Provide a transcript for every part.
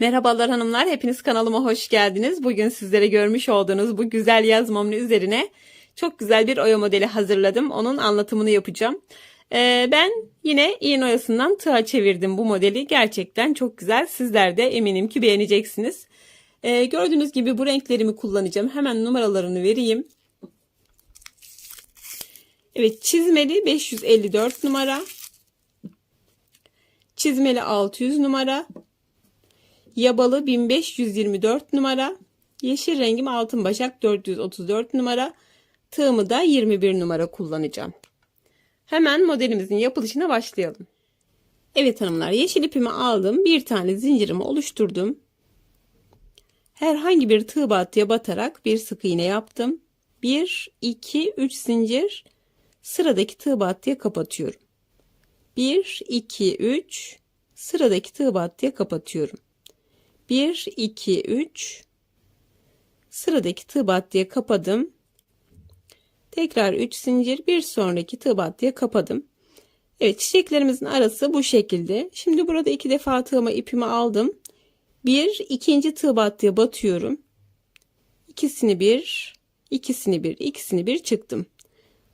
Merhabalar hanımlar, hepiniz kanalıma hoş geldiniz. Bugün sizlere görmüş olduğunuz bu güzel yaz mumlu üzerine çok güzel bir oya modeli hazırladım. Onun anlatımını yapacağım. Ee, ben yine iğne oyasından tığa çevirdim bu modeli. Gerçekten çok güzel. Sizler de eminim ki beğeneceksiniz. Ee, gördüğünüz gibi bu renklerimi kullanacağım. Hemen numaralarını vereyim. Evet çizmeli 554 numara. Çizmeli 600 numara. Yabalı 1524 numara. Yeşil rengim altın başak 434 numara. Tığımı da 21 numara kullanacağım. Hemen modelimizin yapılışına başlayalım. Evet hanımlar yeşil ipimi aldım. Bir tane zincirimi oluşturdum. Herhangi bir tığ battıya batarak bir sık iğne yaptım. 1, 2, 3 zincir sıradaki tığ battıya kapatıyorum. 1, 2, 3 sıradaki tığ battıya kapatıyorum. 1, 2, 3 sıradaki tığ battıya kapadım. Tekrar 3 zincir bir sonraki tığ battıya kapadım. Evet çiçeklerimizin arası bu şekilde. Şimdi burada iki defa tığıma ipimi aldım. Bir ikinci tığ battıya batıyorum. İkisini bir, ikisini bir, ikisini bir çıktım.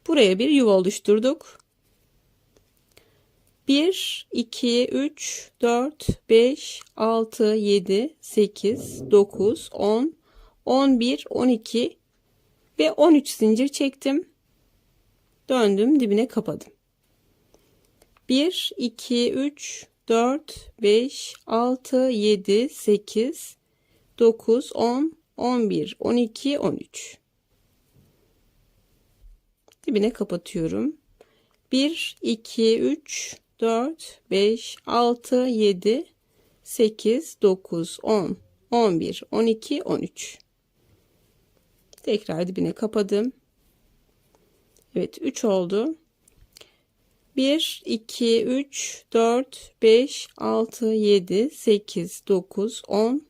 Buraya bir yuva oluşturduk. 1, 2, 3, 4, 5, 6, 7, 8, 9, 10, 11, 12 ve 13 zincir çektim. Döndüm dibine kapadım. 1, 2, 3, 4, 5, 6, 7, 8, 9, 10, 11, 12, 13. Dibine kapatıyorum. 1, 2, 3, 4, 5, 6, 7, 8, 9, 10, 11, 12, 13. Tekrar dibine kapadım. Evet 3 oldu. 1, 2, 3, 4, 5, 6, 7, 8, 9, 10,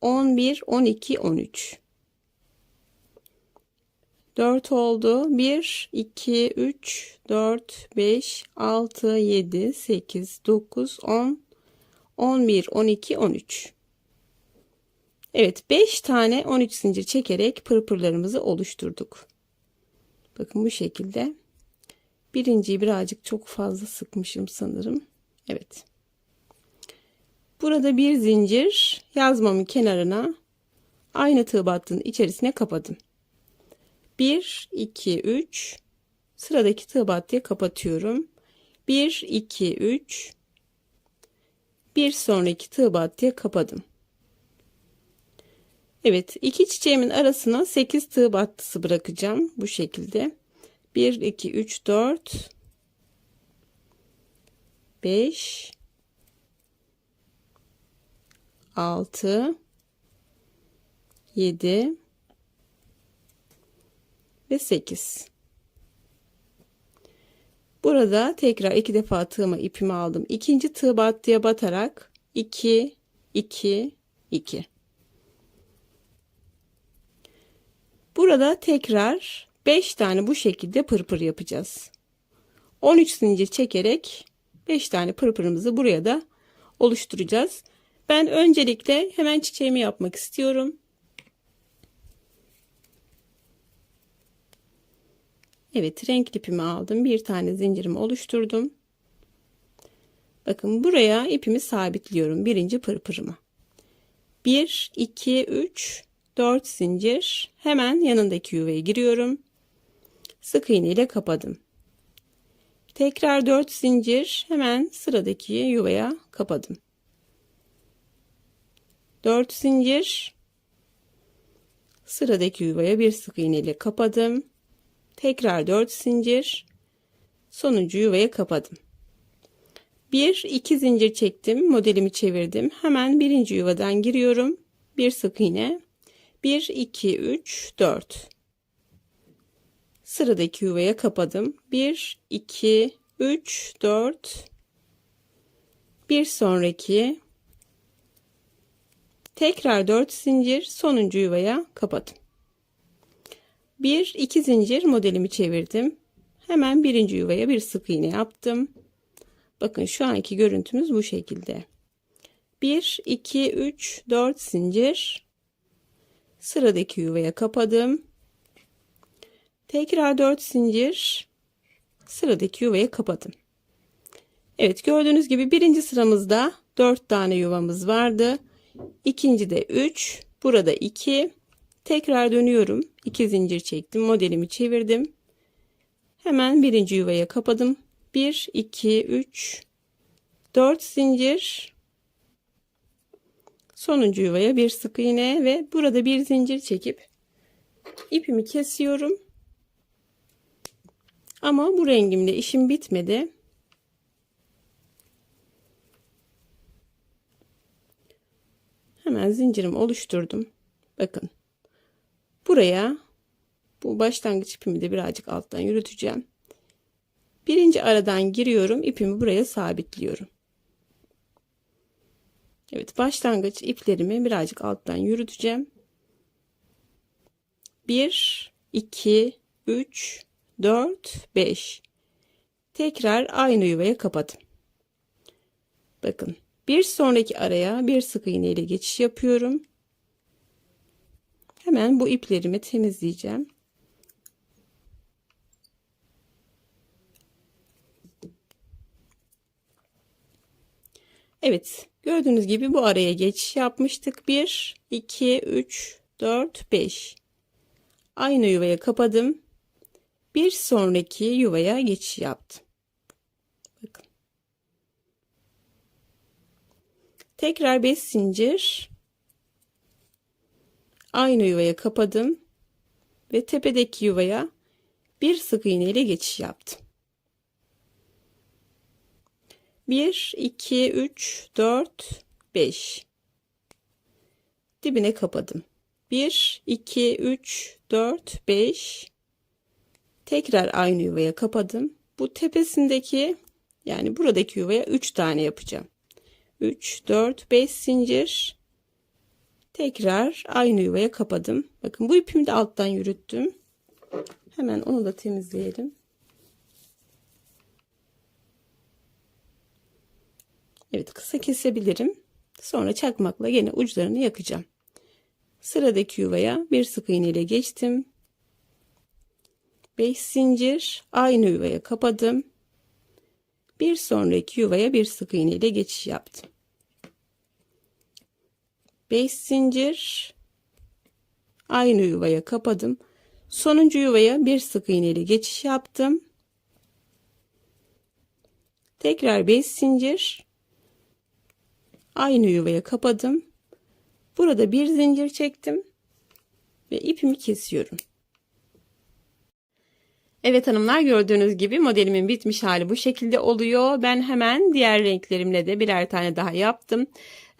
11, 12, 13. 4 oldu. 1, 2, 3, 4, 5, 6, 7, 8, 9, 10, 11, 12, 13. Evet 5 tane 13 zincir çekerek pırpırlarımızı oluşturduk. Bakın bu şekilde. Birinciyi birazcık çok fazla sıkmışım sanırım. Evet. Burada bir zincir yazmamın kenarına aynı tığ battığın içerisine kapadım. 1 2 3 sıradaki tığ battıya kapatıyorum. 1 2 3 bir sonraki tığ battıya kapadım. Evet iki çiçeğimin arasına 8 tığ battısı bırakacağım bu şekilde. 1 2 3 4 5 6 7 ve 8 burada tekrar iki defa tığıma ipimi aldım. İkinci tığ battıya batarak 2 2 2 burada tekrar 5 tane bu şekilde pırpır yapacağız. 13 zincir çekerek 5 tane pırpırımızı buraya da oluşturacağız. Ben öncelikle hemen çiçeğimi yapmak istiyorum Evet renk ipimi aldım. Bir tane zincirimi oluşturdum. Bakın buraya ipimi sabitliyorum. Birinci pırpırımı. 1, 2, 3, 4 zincir. Hemen yanındaki yuvaya giriyorum. Sık iğne ile kapadım. Tekrar 4 zincir. Hemen sıradaki yuvaya kapadım. 4 zincir. Sıradaki yuvaya bir sık iğne ile kapadım. Tekrar 4 zincir. Sonuncu yuvaya kapadım. 1 2 zincir çektim. Modelimi çevirdim. Hemen birinci yuvadan giriyorum. Bir sık iğne. 1 2 3 4. Sıradaki yuvaya kapadım. 1 2 3 4 bir sonraki tekrar 4 zincir sonuncu yuvaya kapadım. Bir iki zincir modelimi çevirdim. Hemen birinci yuvaya bir sık iğne yaptım. Bakın şu anki görüntümüz bu şekilde. 1 2 3 4 zincir sıradaki yuvaya kapadım tekrar 4 zincir sıradaki yuvaya kapadım Evet gördüğünüz gibi birinci sıramızda 4 tane yuvamız vardı ikinci de 3 burada 2 tekrar dönüyorum. 2 zincir çektim. Modelimi çevirdim. Hemen birinci yuvaya kapadım. 1 2 3 4 zincir. Sonuncu yuvaya bir sık iğne ve burada bir zincir çekip ipimi kesiyorum. Ama bu rengimle işim bitmedi. Hemen zincirimi oluşturdum. Bakın buraya bu başlangıç ipimi de birazcık alttan yürüteceğim birinci aradan giriyorum ipimi buraya sabitliyorum Evet başlangıç iplerimi birazcık alttan yürüteceğim. 1 2 3 4 5 tekrar aynı yuvaya kapadım. Bakın bir sonraki araya bir sık iğne ile geçiş yapıyorum. Hemen bu iplerimi temizleyeceğim. Evet gördüğünüz gibi bu araya geçiş yapmıştık. 1, 2, 3, 4, 5. Aynı yuvaya kapadım. Bir sonraki yuvaya geçiş yaptım. Bakın. Tekrar 5 zincir. Aynı yuvaya kapadım. Ve tepedeki yuvaya bir sık iğne ile geçiş yaptım. 1 2 3 4 5 dibine kapadım. 1 2 3 4 5 tekrar aynı yuvaya kapadım. Bu tepesindeki yani buradaki yuvaya 3 tane yapacağım. 3 4 5 zincir tekrar aynı yuvaya kapadım bakın bu ipimi de alttan yürüttüm hemen onu da temizleyelim Evet kısa kesebilirim. Sonra çakmakla yine uçlarını yakacağım. Sıradaki yuvaya bir sık iğne ile geçtim. 5 zincir aynı yuvaya kapadım. Bir sonraki yuvaya bir sık iğne ile geçiş yaptım. 5 zincir aynı yuvaya kapadım. Sonuncu yuvaya bir sık iğne ile geçiş yaptım. Tekrar 5 zincir aynı yuvaya kapadım. Burada bir zincir çektim ve ipimi kesiyorum. Evet hanımlar gördüğünüz gibi modelimin bitmiş hali bu şekilde oluyor. Ben hemen diğer renklerimle de birer tane daha yaptım.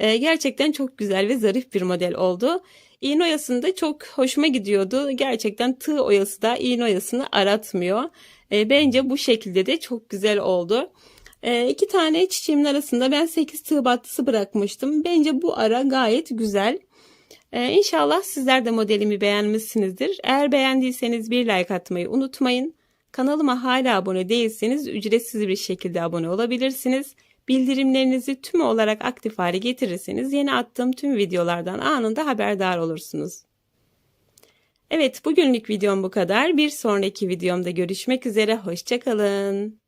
Ee, gerçekten çok güzel ve zarif bir model oldu. İğne oyası da çok hoşuma gidiyordu. Gerçekten tığ oyası da iğne oyasını aratmıyor. Ee, bence bu şekilde de çok güzel oldu. E, iki tane çiçeğimin arasında ben 8 tığ battısı bırakmıştım. Bence bu ara gayet güzel. E, inşallah sizler de modelimi beğenmişsinizdir. Eğer beğendiyseniz bir like atmayı unutmayın. Kanalıma hala abone değilseniz ücretsiz bir şekilde abone olabilirsiniz. Bildirimlerinizi tüm olarak aktif hale getirirseniz yeni attığım tüm videolardan anında haberdar olursunuz. Evet bugünlük videom bu kadar. Bir sonraki videomda görüşmek üzere. Hoşçakalın.